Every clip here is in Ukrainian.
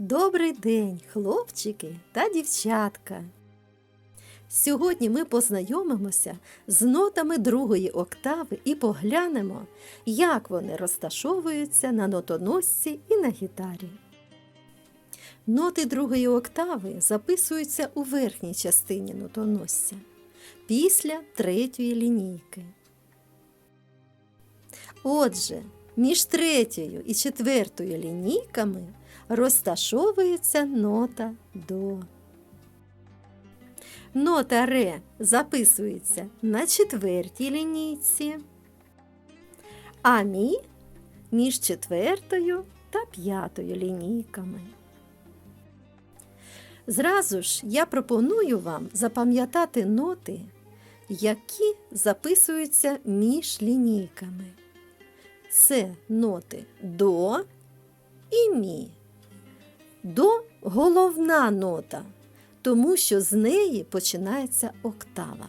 Добрий день, хлопчики та дівчатка! Сьогодні ми познайомимося з нотами другої октави і поглянемо, як вони розташовуються на нотоносці і на гітарі. Ноти другої октави записуються у верхній частині нотоносця після третьої лінійки. Отже, між третьою і четвертою лінійками розташовується нота до. Нота ре записується на четвертій лінійці, а мі між четвертою та п'ятою лінійками. Зразу ж я пропоную вам запам'ятати ноти, які записуються між лінійками. Це ноти до і мі. До головна нота, тому що з неї починається октава.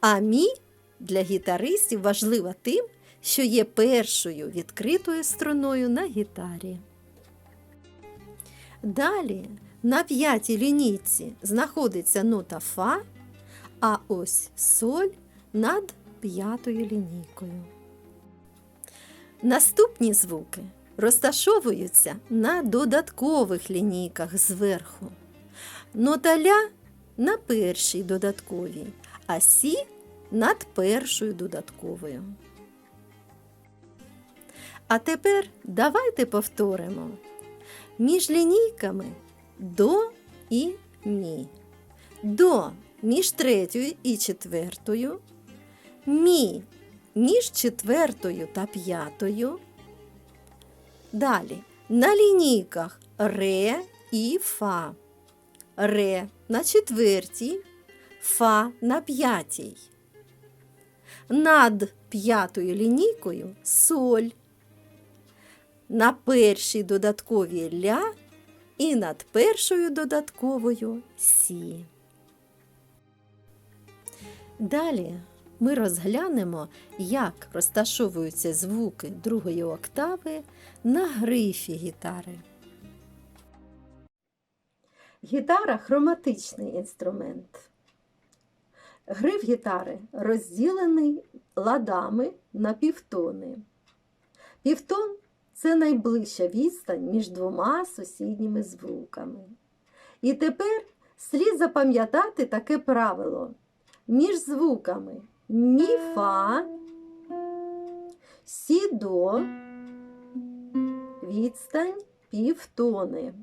А мі для гітаристів важлива тим, що є першою відкритою струною на гітарі. Далі на п'ятій лінійці знаходиться нота Фа, а ось соль над п'ятою лінійкою. Наступні звуки розташовуються на додаткових лінійках зверху. Нота ля на першій додатковій, а сі над першою додатковою. А тепер давайте повторимо. Між лінійками до і мі. До між третьою і четвертою, мі між четвертою та п'ятою. Далі на лінійках ре і фа. Ре на четвертій, фа на п'ятій. Над п'ятою лінійкою соль. На першій додатковій ля і над першою додатковою сі. Далі ми розглянемо, як розташовуються звуки другої октави на грифі гітари. Гітара хроматичний інструмент. Гриф гітари розділений ладами на півтони. Півтон це найближча відстань між двома сусідніми звуками. І тепер слід запам'ятати таке правило. Між звуками мі-фа, сі-до, відстань півтони.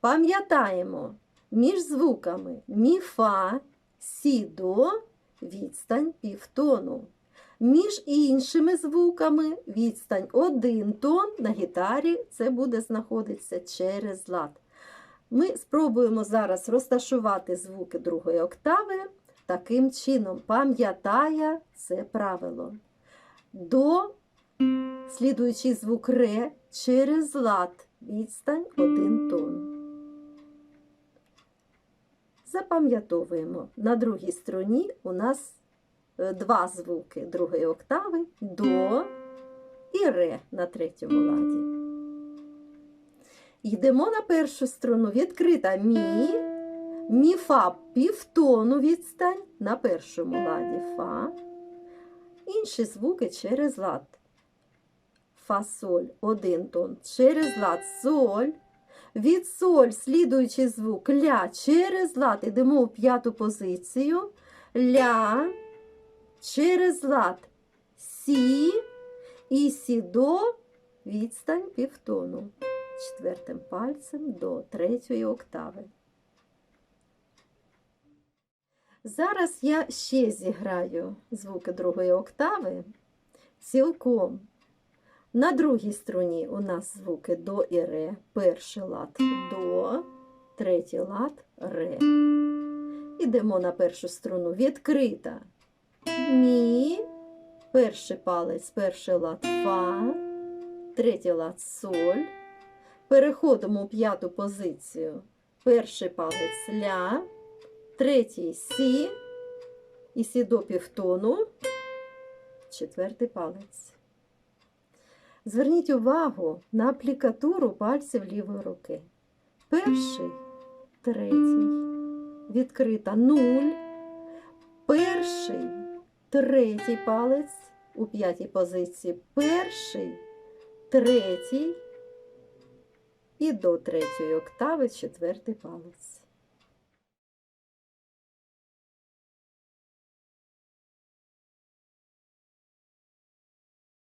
Пам'ятаємо, між звуками мі-фа, сі-до, відстань півтону. Між іншими звуками відстань один тон на гітарі це буде знаходитися через лад. Ми спробуємо зараз розташувати звуки другої октави. Таким чином, пам'ятає це правило. До слідуючий звук ре через лад, відстань один тон. Запам'ятовуємо, на другій струні у нас два звуки другої октави до і ре на третьому ладі. Йдемо на першу струну, відкрита мі, мі фа півтону відстань на першому ладі фа. Інші звуки через лад. Фа соль один тон через лад соль. Від соль слідуючий звук ля через лад. Йдемо у п'яту позицію. Ля через лад сі і сі до відстань півтону. Четвертим пальцем до третьої октави. Зараз я ще зіграю звуки другої октави цілком. На другій струні у нас звуки до і ре. Перший лад до, третій лад ре. Ідемо на першу струну відкрита. Мі, перший палець, перший лад фа, третій лад соль. Переходимо у п'яту позицію. Перший палець ля, третій сі, і сі до півтону, четвертий палець. Зверніть увагу на аплікатуру пальців лівої руки. перший, третій, відкрита нуль, перший, третій палець у п'ятій позиції, перший, третій і до третьої октави четвертий палець.